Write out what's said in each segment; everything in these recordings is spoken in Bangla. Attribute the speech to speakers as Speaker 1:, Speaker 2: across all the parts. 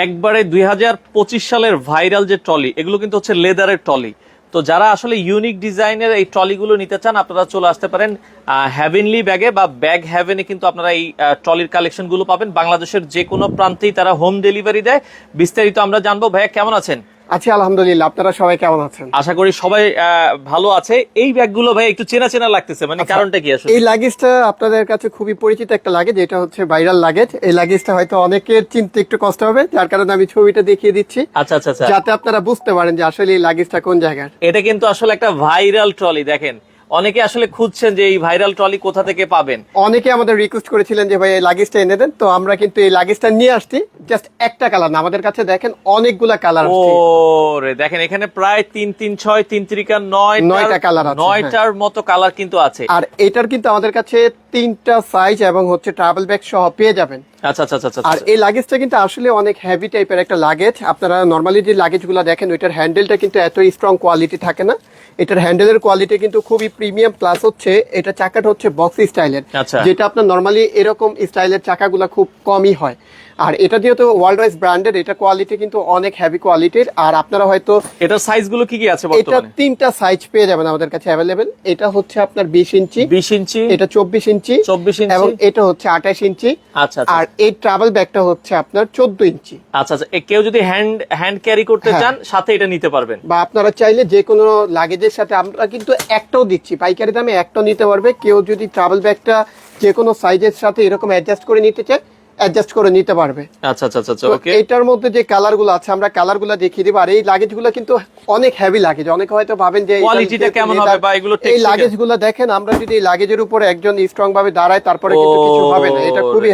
Speaker 1: একবারে দুই হাজার পঁচিশ সালের ভাইরাল যে ট্রলি, এগুলো কিন্তু হচ্ছে লেদারের ট্রলি। তো যারা আসলে ইউনিক ডিজাইনের এই ট্রলিগুলো নিতে চান, আপনারা চলে আসতে পারেন হ্যাভেনলি ব্যাগে বা ব্যাগ হ্যাভেনে কিন্তু আপনারা এই ট্রলির কালেকশনগুলো পাবেন। বাংলাদেশের যে কোনো প্রান্তেই তারা হোম ডেলিভারি দেয়। বিস্তারিত আমরা জানব। ভাইয়া, কেমন আছেন?
Speaker 2: আছি আলহামদুলিল্লাহ। আপনারা সবাই কেমন আছেন?
Speaker 1: আশা করি সবাই ভালো আছে। এই ব্যাগগুলো ভাই একটু চেনা চেনা লাগতেছে মানে কারণটা কি আসলে?
Speaker 2: এই লাগেজটা আপনাদের কাছে খুবই পরিচিত একটা লাগেজ এটা হচ্ছে ভাইরাল লাগেজ এই লাগেজটা হয়তো অনেকের চিনতে একটু কষ্ট হবে যার কারণে আমি ছবিটা দেখিয়ে দিচ্ছি।
Speaker 1: আচ্ছা আচ্ছা আচ্ছা।
Speaker 2: যাতে আপনারা বুঝতে পারেন যে আসলে এই লাগেজটা কোন জায়গার।
Speaker 1: এটা কিন্তু আসলে একটা ভাইরাল ট্রলি দেখেন। অনেকে আসলে খুঁজছেন যে এই ভাইরাল ট্রলি কোথা থেকে পাবেন।
Speaker 2: অনেকে আমাদের রিকোয়েস্ট করেছিলেন যে ভাই এই লাগেজটা এনে দেন। তো আমরা কিন্তু এই লাগেজটা নিয়ে আসছি। জাস্ট একটা কালার না আমাদের কাছে দেখেন অনেকগুলা কালার
Speaker 1: ও রে দেখেন এখানে প্রায় তিন তিন ছয় তিন ত্রিকা নয়
Speaker 2: নয়টা কালার আছে,
Speaker 1: নয়টার মতো কালার কিন্তু আছে।
Speaker 2: আর এটার কিন্তু আমাদের কাছে তিনটা সাইজ এবং হচ্ছে ট্রাভেল ব্যাগ সহ পেয়ে যাবেন।
Speaker 1: আচ্ছা আচ্ছা আচ্ছা আচ্ছা
Speaker 2: আর এই লাগেজটা কিন্তু আসলে অনেক হেভি টাইপের একটা লাগেজ আপনারা নর্মালি যে লাগেজগুলো দেখেন ওইটার হ্যান্ডেলটা কিন্তু এত স্ট্রং কোয়ালিটি থাকে না। এটার হ্যান্ডেলের কোয়ালিটি কিন্তু খুবই প্রিমিয়াম প্লাস হচ্ছে এটা চাকাটা হচ্ছে বক্স স্টাইলের
Speaker 1: আচ্ছা।
Speaker 2: যেটা আপনার নর্মালি এরকম স্টাইলের চাকাগুলো খুব কমই হয় আর এটা যেহেতু ওয়ার্ল্ড ওয়াইজ ব্র্যান্ডেড এটা কোয়ালিটি কিন্তু অনেক হেভি কোয়ালিটির আর আপনারা হয়তো
Speaker 1: এটার সাইজগুলো কি কি আছে
Speaker 2: এটা তিনটা সাইজ পেয়ে যাবেন আমাদের কাছে অ্যাভেলেবেল এটা হচ্ছে আপনার বিশ ইঞ্চি।
Speaker 1: বিশ ইঞ্চি।
Speaker 2: এটা চব্বিশ ইঞ্চি।
Speaker 1: 24 ইঞ্চি।
Speaker 2: এবং এটা হচ্ছে আঠাশ ইঞ্চি।
Speaker 1: আচ্ছা আচ্ছা।
Speaker 2: আর এই ট্রাভেল ব্যাগটা হচ্ছে আপনার চোদ্দ ইঞ্চি।
Speaker 1: আচ্ছা আচ্ছা। কেউ যদি হ্যান্ড হ্যান্ড ক্যারি করতে
Speaker 2: হ্যাঁ।
Speaker 1: চান সাথে এটা নিতে পারবেন।
Speaker 2: বা আপনারা চাইলে যে কোনো লাগেজের সাথে আমরা কিন্তু একটাও দিচ্ছি। পাইকারি দামে একটাও নিতে পারবে। কেউ যদি ট্রাভেল ব্যাগটা যে কোনো সাইজের সাথে এরকম অ্যাডজাস্ট করে নিতে চায় অ্যাডজাস্ট করে নিতে পারবে।
Speaker 1: আচ্ছা আচ্ছা আচ্ছা ওকে
Speaker 2: এইটার মধ্যে যে কালারগুলো আছে আমরা কালারগুলো দেখিয়ে দিব। আর এই লাগেজগুলো কিন্তু অনেক হেভি লাগেজ অনেকে হয়তো ভাবেন যে এটা
Speaker 1: Quality টা
Speaker 2: যেহেতু
Speaker 1: কেমন হবে বা এগুলো
Speaker 2: এই
Speaker 1: texture
Speaker 2: লাগেজগুলো দেখেন আমরা যদি এই লাগেজের উপর একজন স্ট্রং ভাবে দাঁড়ায় তারপরে কিন্তু কিছু হবে না। এটা খুবই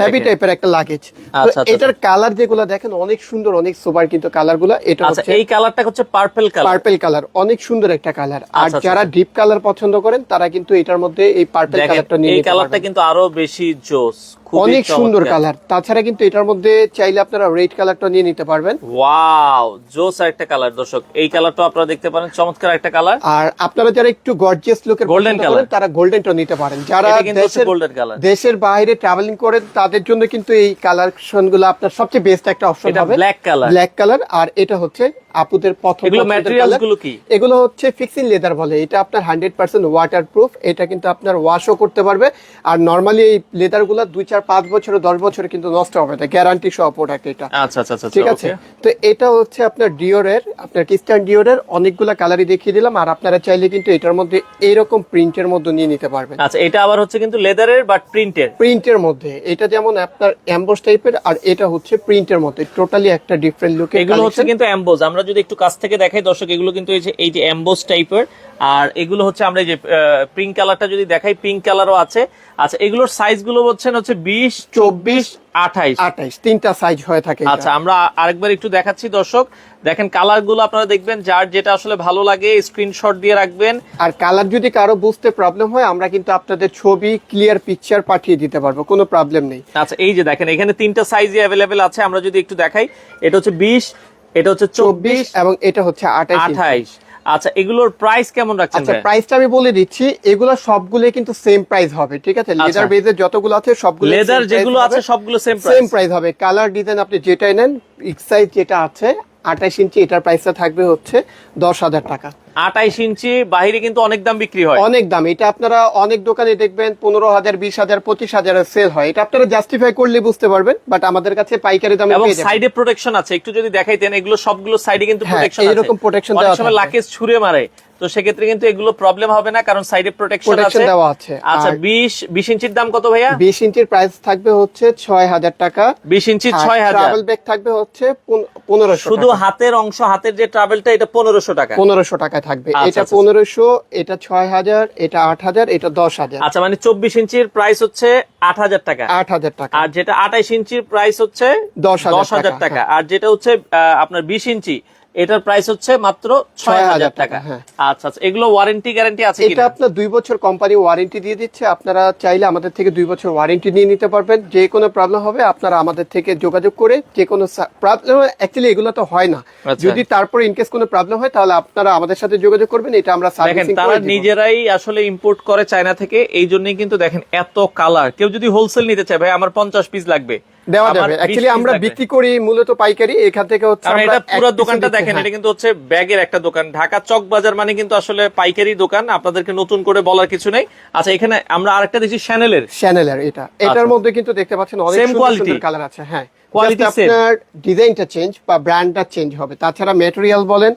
Speaker 2: হেভি টাইপের একটা লাগেজ
Speaker 1: আচ্ছা, আচ্ছা,
Speaker 2: এটার কালার যেগুলো দেখেন অনেক সুন্দর অনেক সুপার কিন্তু কালারগুলো এটা
Speaker 1: আচ্ছা
Speaker 2: হচ্ছে
Speaker 1: এই কালারটা হচ্ছে পার্পল কালার
Speaker 2: পার্পল কালার অনেক সুন্দর একটা কালার আর
Speaker 1: আচ্ছা,
Speaker 2: যারা ডিপ কালার পছন্দ করেন তারা কিন্তু এটার মধ্যে এই পার্পল কালারটা নিয়ে
Speaker 1: এই কালারটা কিন্তু আরও বেশি জোস
Speaker 2: অনেক সুন্দর কালার। তাছাড়া কিন্তু এটার মধ্যে চাইলে আপনারা রেড কালারটা নিয়ে নিতে পারবেন।
Speaker 1: ওয়াও জোস একটা কালার দর্শক। এই কালারটা আপনারা দেখতে পারেন চমৎকার একটা কালার।
Speaker 2: আর আপনারা যারা একটু গর্জিয়াস লুকের পছন্দ করেন, তারা গোল্ডেনটা নিতে পারেন। যারা দেশের
Speaker 1: golden color।
Speaker 2: দেশের বাইরে ট্রাভেলিং করেন তাদের জন্য কিন্তু এই কালেকশনগুলো আপনার সবচেয়ে বেস্ট একটা অপশন হবে।
Speaker 1: black color।
Speaker 2: ব্ল্যাক কালার আর এটা হচ্ছে আপুদের প্রথম
Speaker 1: এগুলো পছন্দেরগুলো কি?
Speaker 2: এগুলো হচ্ছে ফিক্সিং লেদার বলে। এটা আপনার হান্ড্রেড পার্সেন্ট ওয়াটার প্রুফ এটা কিন্তু আপনার ওয়াশও করতে পারবে। আর নর্মালি এই লেদারগুলো দুই চার পাঁচ বছর দশ বছরে কিন্তু নষ্ট হবে না। গ্যারান্টি সহ প্রোডাক্ট এটা।
Speaker 1: আচ্ছা আচ্ছা আচ্ছা
Speaker 2: ঠিক আছে? তো এটা হচ্ছে আপনার ডিওরের আপনার কিস্টান ডিওরের অনেকগুলো কালারই দেখিয়ে দিলাম। আর আপনারা চাইলে কিন্তু এটার মধ্যে এইরকম প্রিন্টের মধ্যে নিয়ে নিতে পারবেন।
Speaker 1: আচ্ছা এটা আবার হচ্ছে কিন্তু লেদারের বাট প্রিন্টের
Speaker 2: প্রিন্টের মধ্যে। এটা যেমন আপনার এমবোস টাইপের আর এটা হচ্ছে প্রিন্টের মধ্যে। টোটালি একটা ডিফারেন্ট লুকের
Speaker 1: এগুলো হচ্ছে কিন্তু এমবোজ আমরা যদি একটু কাছ থেকে দেখাই দর্শক এগুলো কিন্তু এই যে এই যে এমবোজ টাইপের আর এগুলো হচ্ছে আমরা এই যে পিঙ্ক কালারটা যদি দেখাই পিঙ্ক কালারও আছে। আচ্ছা এগুলোর সাইজগুলো হচ্ছেন হচ্ছে বিশ চব্বিশ আঠাইশ।
Speaker 2: আঠাইশ তিনটা সাইজ হয়ে থাকে
Speaker 1: আচ্ছা আমরা আরেকবার একটু দেখাচ্ছি দর্শক। দেখেন কালারগুলো আপনারা দেখবেন যার যেটা আসলে ভালো লাগে স্ক্রিনশট দিয়ে রাখবেন।
Speaker 2: আর কালার যদি কারও বুঝতে প্রবলেম হয় আমরা কিন্তু আপনাদের ছবি ক্লিয়ার পিকচার পাঠিয়ে দিতে পারব কোনো প্রবলেম নেই।
Speaker 1: আচ্ছা এই যে দেখেন এখানে তিনটা সাইজই অ্যাভেলেবেল আছে। আমরা যদি একটু দেখাই এটা হচ্ছে বিশ এটা হচ্ছে
Speaker 2: চব্বিশ এবং এটা হচ্ছে আঠাইশ।
Speaker 1: আঠাইশ। আচ্ছা এগুলোর প্রাইস কেমন রাখছেন
Speaker 2: আচ্ছা? প্রাইসটা আমি বলে দিচ্ছি এগুলো সবগুলোই কিন্তু সেম প্রাইস হবে ঠিক আছে? লেদার বেজের যতগুলো আছে সবগুলো
Speaker 1: লেদার যেগুলো আছে সবগুলো সেম
Speaker 2: সেম
Speaker 1: প্রাইস
Speaker 2: প্রাইস হবে। কালার ডিজাইন আপনি যেটাই নেন এক্স সাইজ যেটা আছে আঠাশ ইঞ্চি এটার প্রাইসটা থাকবে হচ্ছে দশ হাজার টাকা।
Speaker 1: আঠাইশ ইঞ্চি বাইরে কিন্তু অনেক দাম বিক্রি হয়।
Speaker 2: অনেক দাম। এটা আপনারা অনেক দোকানে দেখবেন পনেরো হাজার বিশ হাজার পঁচিশ হাজারের সেল হয়। এটা আপনারা জাস্টিফাই করলে বুঝতে পারবেন বাট আমাদের কাছে পাইকারি দামে
Speaker 1: এবং সাইডে প্রোটেকশন আছে। একটু যদি দেখাইতেন এগুলো সবগুলো সাইডে কিন্তু
Speaker 2: হ্যাঁ,
Speaker 1: প্রোটেকশন
Speaker 2: protection
Speaker 1: অনেক
Speaker 2: দেওয়া
Speaker 1: সময় লাকেজ ছুঁড়ে মারে। তো সেক্ষেত্রে কিন্তু এগুলো প্রবলেম হবে না কারণ সাইডে প্রোটেকশন আছে।
Speaker 2: দেওয়া আছে।
Speaker 1: আচ্ছা বিশ বিশ ইঞ্চির দাম কত ভাইয়া?
Speaker 2: বিশ ইঞ্চির প্রাইস থাকবে হচ্ছে ছয় হাজার টাকা।
Speaker 1: বিশ ইঞ্চি ছয় হাজার।
Speaker 2: ট্রাভেল ব্যাগ থাকবে হচ্ছে পনেরোশো
Speaker 1: শুধু হাতের অংশ হাতের যে ট্রাভেলটা এটা পনেরোশো টাকা।
Speaker 2: পনেরোশো টাকায় থাকবে।
Speaker 1: আচ্ছা,
Speaker 2: এটা
Speaker 1: আচ্ছা,
Speaker 2: পনেরোশো এটা ছয় হাজার এটা আট হাজার এটা দশ হাজার
Speaker 1: আচ্ছা মানে চব্বিশ ইঞ্চির প্রাইস হচ্ছে আট হাজার টাকা।
Speaker 2: আট হাজার টাকা।
Speaker 1: আর যেটা আঠাইশ ইঞ্চির প্রাইস হচ্ছে
Speaker 2: দশ হাজার টাকা, হ্যাঁ।
Speaker 1: আর যেটা হচ্ছে আহ, আপনার বিশ ইঞ্চি এটার প্রাইস হচ্ছে মাত্র ছয় হাজার টাকা।
Speaker 2: হ্যাঁ।
Speaker 1: আচ্ছা আচ্ছা এগুলো ওয়ারেন্টি গ্যারান্টি আছে
Speaker 2: এটা আপনার দুই বছর কোম্পানি ওয়ারেন্টি দিয়ে দিচ্ছে। আপনারা চাইলে আমাদের থেকে দুই বছর ওয়ারেন্টি নিয়ে নিতে পারবেন। যে কোনো প্রবলেম হবে আপনারা আমাদের থেকে যোগাযোগ করে যে কোনো প্রবলেম অ্যাকচুয়ালি এগুলো তো হয় না।
Speaker 1: আচ্ছা।
Speaker 2: যদি তারপরে ইনকেস কোনো প্রবলেম হয় তাহলে আপনারা আমাদের সাথে যোগাযোগ করবেন। এটা আমরা সার্ভিসিং
Speaker 1: তারা নিজেরাই আসলে ইম্পোর্ট করে চায়না থেকে। এই জন্যই কিন্তু দেখেন এত কালার কেউ যদি হোলসেল নিতে চায় ভাই আমার পঞ্চাশ পিস লাগবে।
Speaker 2: দেওয়া যাবে। অ্যাকচুয়ালি আমরা বিক্রি করি মূলত পাইকারি। এখান থেকে হচ্ছে আমরা
Speaker 1: এটা পুরো দোকানটা দেখেন। এটা কিন্তু হচ্ছে ব্যাগের একটা দোকান। ঢাকা চক বাজার মানে কিন্তু আসলে পাইকারি দোকান আপনাদেরকে নতুন করে বলার কিছু নেই। আচ্ছা এখানে আমরা আরেকটা দেখছি চ্যানেলের
Speaker 2: চ্যানেলের এটা। এটার
Speaker 1: আচ্ছা।
Speaker 2: মধ্যে কিন্তু দেখতে পাচ্ছেন অনেক সুন্দর কালার আছে হ্যাঁ।
Speaker 1: কোয়ালিটি?
Speaker 2: আপনার ডিজাইনটা চেঞ্জ বা ব্র্যান্ডটা চেঞ্জ হবে। তাছাড়া ম্যাটেরিয়াল বলেন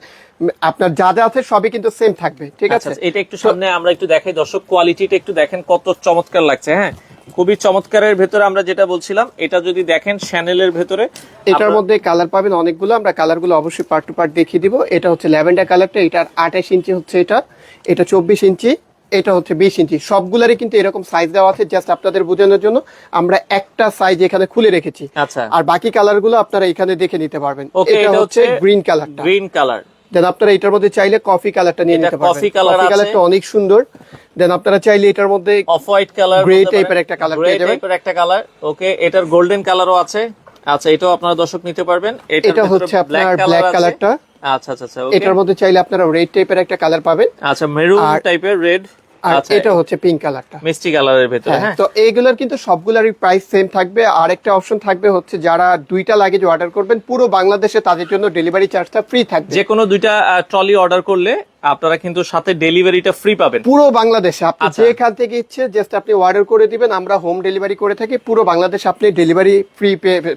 Speaker 2: আপনার যা যা আছে সবই কিন্তু সেম থাকবে ঠিক
Speaker 1: আচ্ছা
Speaker 2: আছে?
Speaker 1: এটা একটু সামনে আমরা একটু দেখাই। দর্শক কোয়ালিটিটা একটু দেখেন কত চমৎকার লাগছে হ্যাঁ? খুবই চমৎকারের ভেতরে আমরা যেটা বলছিলাম এটা যদি দেখেন চ্যানেলের ভেতরে
Speaker 2: এটার মধ্যে কালার পাবেন অনেকগুলো আমরা কালারগুলো অবশ্যই পার্ট টু পার্ট দেখিয়ে দিব। এটা হচ্ছে ল্যাভেন্ডার কালারটা এটার আঠাশ ইঞ্চি হচ্ছে এটা এটা চব্বিশ ইঞ্চি এটা হচ্ছে বিশ ইঞ্চি। সবগুলারই কিন্তু এরকম সাইজ দেওয়া আছে জাস্ট আপনাদের বোঝানোর জন্য। আমরা একটা সাইজ এখানে খুলে রেখেছি।
Speaker 1: আচ্ছা।
Speaker 2: আর বাকি কালারগুলো আপনারা এখানে দেখে নিতে পারবেন।
Speaker 1: ওকে
Speaker 2: এটা হচ্ছে গ্রিন কালারটা
Speaker 1: গ্রিন কালার
Speaker 2: দেন আপনারা এটার মধ্যে চাইলে কফি কালারটা নিয়ে নিতে পারবেন।
Speaker 1: coffee colour
Speaker 2: কফি কালারটা অনেক সুন্দর। দেন আপনারা চাইলে এটার মধ্যে
Speaker 1: অফ হোয়াইট কালার
Speaker 2: গ্রে টাইপের একটা
Speaker 1: কালার
Speaker 2: পেয়ে যাবেন।
Speaker 1: টাইপের একটা কালার ওকে এটার গোল্ডেন কালারও আছে। আচ্ছা এটাও আপনারা দর্শক নিতে পারবেন।
Speaker 2: এটা হচ্ছে আপনার
Speaker 1: ব্ল্যাক।
Speaker 2: কালারটা।
Speaker 1: আচ্ছা আচ্ছা আচ্ছা
Speaker 2: এটার মধ্যে চাইলে আপনারা রেড টাইপের একটা কালার পাবেন।
Speaker 1: আচ্ছা মেরুন টাইপের রেড
Speaker 2: আর
Speaker 1: আচ্ছা
Speaker 2: এটা হচ্ছে পিঙ্ক কালারটা
Speaker 1: মিষ্টি কালারের ভেতরে
Speaker 2: হ্যাঁ
Speaker 1: হ্যাঁ?
Speaker 2: তো এইগুলোর কিন্তু সবগুলোরই প্রাইস সেম থাকবে। আর একটা অপশন থাকবে হচ্ছে যারা দুইটা লাগেজ অর্ডার করবেন পুরো বাংলাদেশে তাদের জন্য ডেলিভারি চার্জটা ফ্রি থাকবে।
Speaker 1: যে কোনো দুইটা ট্রলি অর্ডার করলে আপনারা কিন্তু সাথে ডেলিভারিটা ফ্রি পাবেন।
Speaker 2: পুরো বাংলাদেশে আপনি
Speaker 1: আচ্ছা।
Speaker 2: যেখান থেকে ইচ্ছে জাস্ট আপনি অর্ডার করে দিবেন আমরা হোম ডেলিভারি করে থাকি পুরো বাংলাদেশে আপনি ডেলিভারি ফ্রি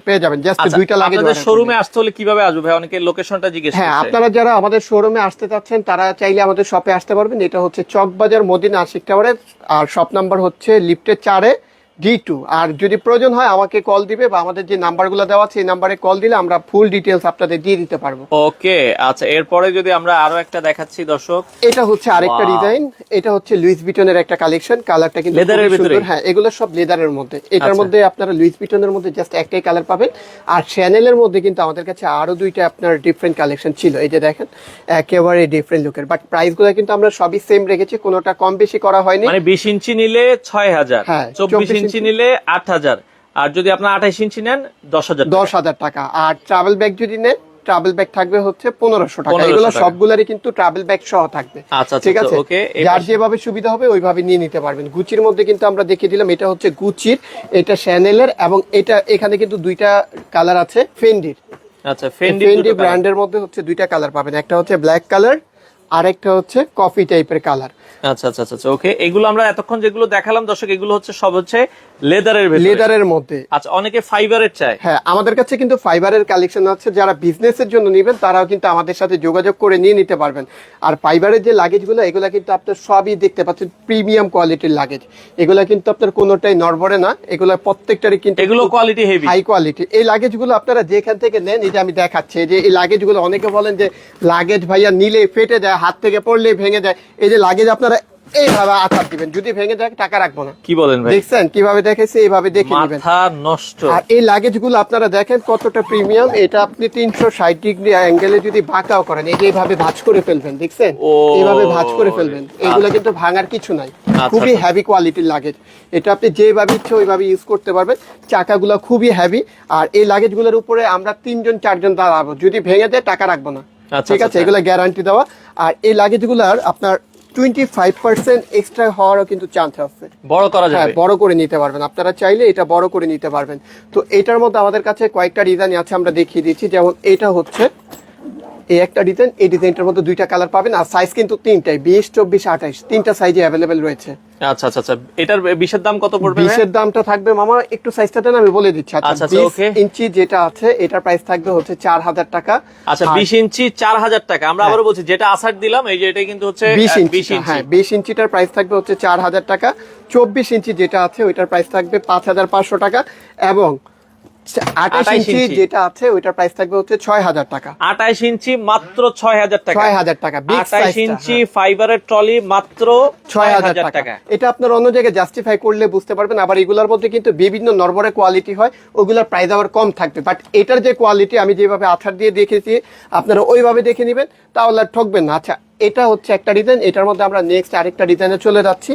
Speaker 2: পেয়ে যাবেন জাস্ট
Speaker 1: আচ্ছা,
Speaker 2: দুইটা লাগেজ
Speaker 1: আপনাদের শোরুমে আসতে হলে কীভাবে আসবে ভাই? অনেকে লোকেশনটা জিজ্ঞেস
Speaker 2: হ্যাঁ আপনারা যারা আমাদের শোরুমে আসতে চাচ্ছেন তারা চাইলে আমাদের শপে আসতে পারবেন। এটা হচ্ছে চকবাজার মদিনা আশিক টাওয়ারে আর শপ নাম্বার হচ্ছে লিফটের চারে ডি টু আর যদি প্রয়োজন হয় আমাকে কল দিবে বা আমাদের যে নাম্বারগুলো দেওয়া আছে এই নাম্বারে কল দিলে আমরা ফুল ডিটেলস আপনাদের দিয়ে দিতে পারব।
Speaker 1: ওকে আচ্ছা এরপরে যদি আমরা আরও একটা দেখাচ্ছি দর্শক।
Speaker 2: এটা হচ্ছে আরেকটা ডিজাইন এটা হচ্ছে লুইস বিটনের একটা কালেকশন কালারটা কিন্তু সুন্দর।
Speaker 1: ভিতরে?
Speaker 2: হ্যাঁ এগুলো সব লেদারের মধ্যে। এটার
Speaker 1: আচ্ছা।
Speaker 2: মধ্যে আপনারা লুইস বিটনের মধ্যে জাস্ট একটাই কালার পাবেন। আর চ্যানেলের মধ্যে কিন্তু আমাদের কাছে আরও দুইটা আপনার ডিফারেন্ট কালেকশন ছিল। এই যে দেখেন একেবারে ডিফারেন্ট লুকের বাট প্রাইসগুলো কিন্তু আমরা সবই সেম রেখেছি কোনোটা কম বেশি করা হয়নি।
Speaker 1: মানে বিশ ইঞ্চি নিলে ছয় হাজার
Speaker 2: হ্যাঁ, 24
Speaker 1: ইঞ্চি
Speaker 2: ইঞ্চি
Speaker 1: নিলে আট হাজার। আর যদি আপনার আঠাইশ ইঞ্চি নেন দশ হাজার
Speaker 2: দশ হাজার টাকা। আর ট্রাভেল ব্যাগ যদি নেন ট্রাভেল ব্যাগ থাকবে হচ্ছে পনেরোশো টাকা। এগুলো সবগুলোরই কিন্তু ট্রাভেল ব্যাগ সহ থাকবে।
Speaker 1: আচ্ছা, আচ্ছা,
Speaker 2: ঠিক আছে? যার যেভাবে সুবিধা হবে ওইভাবে নিয়ে নিতে পারবেন। গুচির মধ্যে কিন্তু আমরা দেখিয়ে দিলাম এটা হচ্ছে গুচির এটা শ্যানেলের এবং এটা এখানে কিন্তু দুইটা কালার আছে ফেন্ডির
Speaker 1: আচ্ছা ফেন্ডি
Speaker 2: ফেন্ডি ব্র্যান্ডের মধ্যে হচ্ছে দুইটা কালার পাবেন। একটা হচ্ছে ব্ল্যাক কালার আর একটা হচ্ছে কফি টাইপের কালার।
Speaker 1: আচ্ছা আচ্ছা আচ্ছা ওকে এগুলো আমরা এতক্ষণ যেগুলো দেখালাম দর্শক এগুলো হচ্ছে সব হচ্ছে লেদারের
Speaker 2: লেদারের মধ্যে।
Speaker 1: আচ্ছা অনেকে ফাইবারের চায়।
Speaker 2: হ্যাঁ আমাদের কাছে কিন্তু ফাইবারের কালেকশন আছে যারা বিজনেসের জন্য নেবেন তারাও কিন্তু আমাদের সাথে যোগাযোগ করে নিয়ে নিতে পারবেন। আর ফাইবারের যে লাগেজগুলো এগুলো কিন্তু আপনার সবই দেখতে পাচ্ছেন প্রিমিয়াম কোয়ালিটির লাগেজ এগুলো কিন্তু আপনার কোনোটাই নড়বড়ে না এগুলো প্রত্যেকটারই কিন্তু
Speaker 1: এগুলো কোয়ালিটি হেভি
Speaker 2: হাই কোয়ালিটি এই লাগেজগুলো আপনারা যেখান থেকে নেন যে আমি দেখাচ্ছি যে এই লাগেজগুলো অনেকে বলেন যে লাগেজ ভাইয়া নিলে ফেটে যায় হাত থেকে পড়লে ভেঙে যায়। এই যে লাগেজ আপনারা এইভাবে আঘাত দিবেন যদি ভেঙে যায় টাকা রাখব না।
Speaker 1: কি বলেন ভাই?
Speaker 2: দেখছেন? কীভাবে দেখেছি এইভাবে দেখে নেবেন।
Speaker 1: মাথা নষ্ট।
Speaker 2: আর এই লাগেজগুলো আপনারা দেখেন কতটা প্রিমিয়াম এটা আপনি তিনশো ষাট ডিগ্রি অ্যাঙ্গেলে যদি বাঁকাও করেন এই যে এইভাবে ভাঁজ করে ফেলবেন দেখছেন? এইভাবে ভাঁজ করে ফেলবেন। এগুলো কিন্তু ভাঙার কিছু নাই।
Speaker 1: আচ্ছা,
Speaker 2: খুবই
Speaker 1: আচ্ছা।
Speaker 2: হেভি কোয়ালিটির লাগেজ। এটা আপনি যেভাবে ইচ্ছে ওইভাবে ইউজ করতে পারবেন। চাকাগুলো খুবই হেভি আর এই লাগেজগুলোর উপরে আমরা তিনজন চারজন দাঁড়াবো। যদি ভেঙে যায় টাকা রাখব না।
Speaker 1: আচ্ছা,
Speaker 2: ঠিক আছে
Speaker 1: আচ্ছা।
Speaker 2: এগুলো গ্যারান্টি দেওয়া। আর এই লাগেজগুলোর আপনার টোয়েন্টি ফাইভ পার্সেন্ট এক্সট্রা হওয়ারও কিন্তু চান্স আছে।
Speaker 1: বড় করা
Speaker 2: হ্যাঁ
Speaker 1: যাবে।
Speaker 2: বড় করে নিতে পারবেন। আপনারা চাইলে এটা বড় করে নিতে পারবেন। তো এটার মধ্যে আমাদের কাছে কয়েকটা ডিজাইন আছে আমরা দেখিয়ে দিচ্ছি। যেমন এটা হচ্ছে এই একটা ডিজাইন এই ডিজাইনটার মধ্যে দুইটা কালার পাবেন আর সাইজ কিন্তু তিনটাই বিশ চব্বিশ আঠাইশ তিনটা সাইজে অ্যাভেলেবেল রয়েছে।
Speaker 1: আচ্ছা আচ্ছা আচ্ছা এটার বিশের দাম কত পড়বে?
Speaker 2: বিশের দামটা থাকবে মামা একটু সাইজটা দেন আমি বলে দিচ্ছি।
Speaker 1: আচ্ছা,
Speaker 2: আচ্ছা
Speaker 1: আচ্ছা, okay.
Speaker 2: ইঞ্চি যেটা আছে এটার প্রাইস থাকবে হচ্ছে চার হাজার টাকা।
Speaker 1: আচ্ছা
Speaker 2: আর
Speaker 1: বিশ ইঞ্চি চার হাজার টাকা। আমরা আবারও বলছি যেটা আসার দিলাম এই যে এটা কিন্তু হচ্ছে
Speaker 2: বিশ
Speaker 1: আহ, বিশ ইঞ্চি।
Speaker 2: হ্যাঁ বিশ ইঞ্চিটার প্রাইস থাকবে হচ্ছে চার হাজার টাকা। চব্বিশ ইঞ্চি যেটা আছে ওইটার প্রাইস থাকবে পাঁচ হাজার পাঁচশো টাকা। এবং আঠাশ
Speaker 1: 28
Speaker 2: ইঞ্চি। যেটা আছে ওইটার প্রাইস থাকবে হচ্ছে ছয় হাজার টাকা।
Speaker 1: ইঞ্চি মাত্র ছয় হাজার টাকা।
Speaker 2: ছয় হাজার টাকা
Speaker 1: ইঞ্চি ফাইবারের ট্রলি মাত্র
Speaker 2: ছয় হাজার টাকা। এটা আপনার অন্য জায়গায় জাস্টিফাই করলে বুঝতে পারবেন আবার এগুলোর মধ্যে কিন্তু বিভিন্ন নরবরে কোয়ালিটি হয় ওগুলোর প্রাইস আবার কম থাকবে। বাট এটার যে কোয়ালিটি আমি যেভাবে আঠার দিয়ে দেখেছি আপনারা ওইভাবে দেখে নেবেন তাহলে আর ঠকবেন না। আচ্ছা এটা হচ্ছে একটা ডিজাইন এটার মধ্যে আমরা নেক্সট আরেকটা ডিজাইনে চলে যাচ্ছি।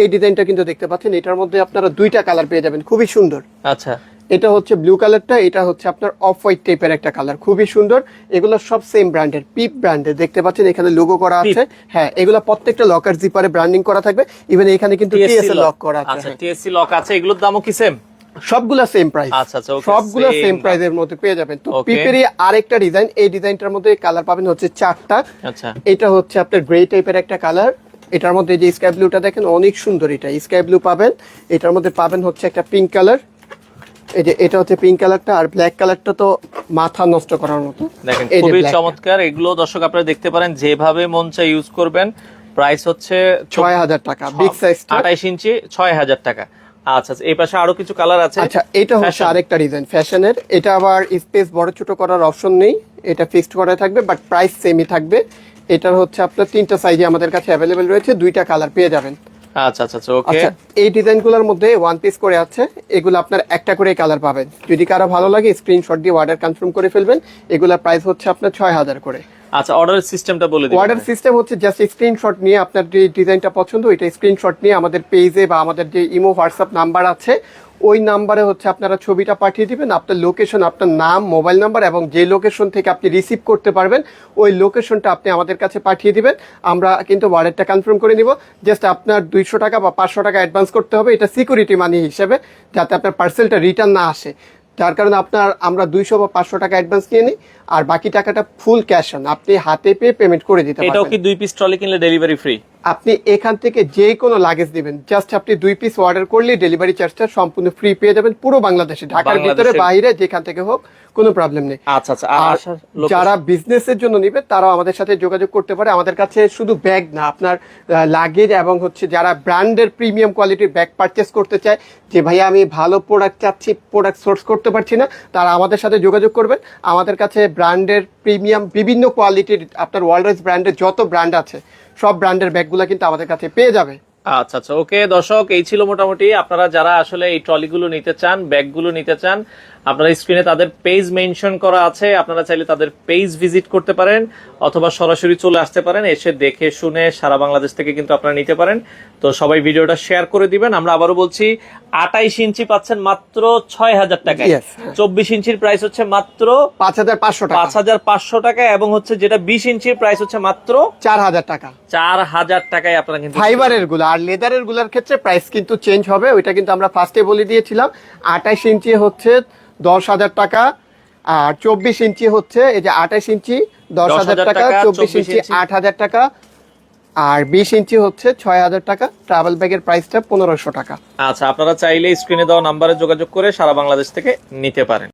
Speaker 2: এই ডিজাইনটা কিন্তু দেখতে পাচ্ছেন এটার মধ্যে আপনারা দুইটা কালার পেয়ে যাবেন খুবই সুন্দর।
Speaker 1: আচ্ছা।
Speaker 2: এটা হচ্ছে ব্লু কালারটা এটা হচ্ছে আপনার অফ হোয়াইট টাইপের একটা কালার খুবই সুন্দর। এগুলো সব সেম ব্র্যান্ডের পিপ ব্র্যান্ডের দেখতে পাচ্ছেন এখানে লোগো করা আছে। হ্যাঁ এগুলো প্রত্যেকটা লকার জিপারে ব্র্যান্ডিং করা থাকবে। ইভেন এখানে কিন্তু টিএসএ লক করা আছে।
Speaker 1: আচ্ছা। টিএসসি লক আছে। এগুলোর দামও কি সেম
Speaker 2: সবগুলা সেম প্রাইস
Speaker 1: আচ্ছা, আচ্ছা,
Speaker 2: সবগুলা সেম। প্রাইসের মধ্যে পেয়ে যাবেন। তো. পিপেরই আরেকটা ডিজাইন এই ডিজাইনটার মধ্যে কালার পাবেন হচ্ছে চারটা।
Speaker 1: আচ্ছা।
Speaker 2: এটা হচ্ছে আপনার গ্রে টাইপের একটা কালার এটার মধ্যে যে স্কাই ব্লুটা দেখেন অনেক সুন্দর এটা। স্কাই ব্লু পাবেন। এটার মধ্যে পাবেন হচ্ছে একটা পিঙ্ক কালার এই যে এটা হচ্ছে পিঙ্ক কালারটা আর ব্ল্যাক কালারটা তো মাথা নষ্ট করার মতো।
Speaker 1: দেখেন খুবই চমৎকার। এগুলো দর্শক আপনারা দেখতে পারেন যেভাবে মন চাই ইউজ করবেন প্রাইস হচ্ছে
Speaker 2: ছয় হাজার টাকা বিগ সাইজটা
Speaker 1: আঠাইশ ইঞ্চি ছয় হাজার টাকা। আচ্ছা আচ্ছা এই পাশে আরও কিছু কালার আছে?
Speaker 2: আচ্ছা এটা হচ্ছে। আরেকটা ডিজাইন ফ্যাশনের এটা আবার স্পেস বড় ছোট করার অপশন নেই। এটা ফিক্সড করা থাকবে বাট প্রাইস সেমই থাকবে। এটার হচ্ছে আপনার তিনটা সাইজে আমাদের কাছে অ্যাভেলেবেল রয়েছে। দুইটা কালার পেয়ে যাবেন।
Speaker 1: আচ্ছা আচ্ছা আচ্ছা ওকে
Speaker 2: আচ্ছা এই ডিজাইনগুলোর মধ্যে ওয়ান পিস করে আছে। এগুলো আপনার একটা করে কালার পাবেন। যদি কারও ভালো লাগে স্ক্রিনশট দিয়ে অর্ডার কনফার্ম করে ফেলবেন। এগুলোর প্রাইস হচ্ছে আপনার ছয় হাজার করে।
Speaker 1: আচ্ছা অর্ডার সিস্টেমটা বলে দিন
Speaker 2: অর্ডার সিস্টেম হচ্ছে জাস্ট স্ক্রিনশট নিয়ে আপনার যে ডিজাইনটা পছন্দ ওইটা স্ক্রিনশট নিয়ে আমাদের পেজে বা আমাদের যে ইমো হোয়াটসঅ্যাপ নাম্বার আছে ওই নাম্বারে হচ্ছে আপনারা ছবিটা পাঠিয়ে দিবেন আপনার লোকেশন আপনার নাম মোবাইল নাম্বার এবং যে লোকেশন থেকে আপনি রিসিভ করতে পারবেন ওই লোকেশনটা আপনি আমাদের কাছে পাঠিয়ে দিবেন। আমরা কিন্তু অর্ডারটা কনফার্ম করে নিব। জাস্ট আপনার দুইশো টাকা বা পাঁচশো টাকা অ্যাডভান্স করতে হবে এটা সিকিউরিটি মানি হিসেবে যাতে আপনার পার্সেলটা রিটার্ন না আসে। যার কারণে আপনার আমরা দুইশো বা পাঁচশো টাকা অ্যাডভান্স নিয়ে নিই আর বাকি টাকাটা ফুল ক্যাশ অন আপনি হাতে পেয়ে পেমেন্ট করে দিতে
Speaker 1: পারেন
Speaker 2: এটাও
Speaker 1: কি দুই পিস ট্রলি কিনলে ডেলিভারি ফ্রি
Speaker 2: আপনি এখান থেকে যে কোনো লাগেজ দিবেন জাস্ট আপনি দুই পিস অর্ডার করলে ডেলিভারি চার্জটা সম্পূর্ণ ফ্রি পেয়ে যাবেন পুরো বাংলাদেশে। ঢাকার ভিতরে বাইরে যেখান থেকে হোক কোনো প্রবলেম নেই।
Speaker 1: আচ্ছা আচ্ছা
Speaker 2: যারা বিজনেসের জন্য নিবে তারাও আমাদের সাথে যোগাযোগ করতে পারে। আমাদের কাছে শুধু ব্যাগ না আপনার লাগেজ এবং হচ্ছে যারা ব্র্যান্ডের প্রিমিয়াম কোয়ালিটির ব্যাগ পারচেস করতে চায় যে ভাইয়া আমি ভালো প্রোডাক্ট চাচ্ছি প্রোডাক্ট সোর্স করতে পারছি না তারা আমাদের সাথে যোগাযোগ করবেন। আমাদের কাছে ব্র্যান্ডের প্রিমিয়াম বিভিন্ন কোয়ালিটির আপনার ওয়ার্ল্ডস ব্র্যান্ডের যত ব্র্যান্ড আছে সব ব্র্যান্ডের ব্যাগগুলো কিন্তু আমাদের কাছে পেয়ে যাবে।
Speaker 1: আচ্ছা আচ্ছা। ওকে দর্শক এই ছিল মোটামুটি। আপনারা যারা আসলে এই ট্রলিগুলো নিতে চান ব্যাগগুলো নিতে চান আপনারা স্ক্রিনে তাদের পেজ মেনশন করা আছে। আপনারা চাইলে তাদের পেজ ভিজিট করতে পারেন অথবা সরাসরি চলে আসতে পারেন এসে দেখে শুনে সারা বাংলাদেশ থেকে কিন্তু আপনারা নিতে পারেন। তো সবাই ভিডিওটা শেয়ার করে দিবেন। আমরা আবারও বলছি আটাইশ ইঞ্চি পাচ্ছেন মাত্র ছয় হাজার টাকায়। চব্বিশ ইঞ্চির প্রাইস হচ্ছে মাত্র
Speaker 2: পাঁচ হাজার পাঁচশো টাকা।
Speaker 1: পাঁচ হাজার পাঁচশো টাকা এবং হচ্ছে যেটা বিশ ইঞ্চির প্রাইস হচ্ছে মাত্র
Speaker 2: চার হাজার টাকা।
Speaker 1: চার হাজার টাকায় আপনারা কিন্তু
Speaker 2: ফাইবারেরগুলো। আর লেদারেরগুলার ক্ষেত্রে প্রাইস কিন্তু চেঞ্জ হবে ওইটা কিন্তু আমরা ফার্স্টে বলে দিয়েছিলাম। আঠাইশ ইঞ্চি হচ্ছে দশ হাজার টাকা আর চব্বিশ ইঞ্চি হচ্ছে এই যে আঠাইশ ইঞ্চি দশ হাজার টাকা চব্বিশ ইঞ্চি আট হাজার টাকা আর বিশ ইঞ্চি হচ্ছে ছয় হাজার টাকা। ট্রাভেল ব্যাগের প্রাইসটা পনেরোশো টাকা।
Speaker 1: আচ্ছা আপনারা চাইলে স্ক্রিনে দেওয়া নাম্বারে যোগাযোগ করে সারা বাংলাদেশ থেকে নিতে পারেন।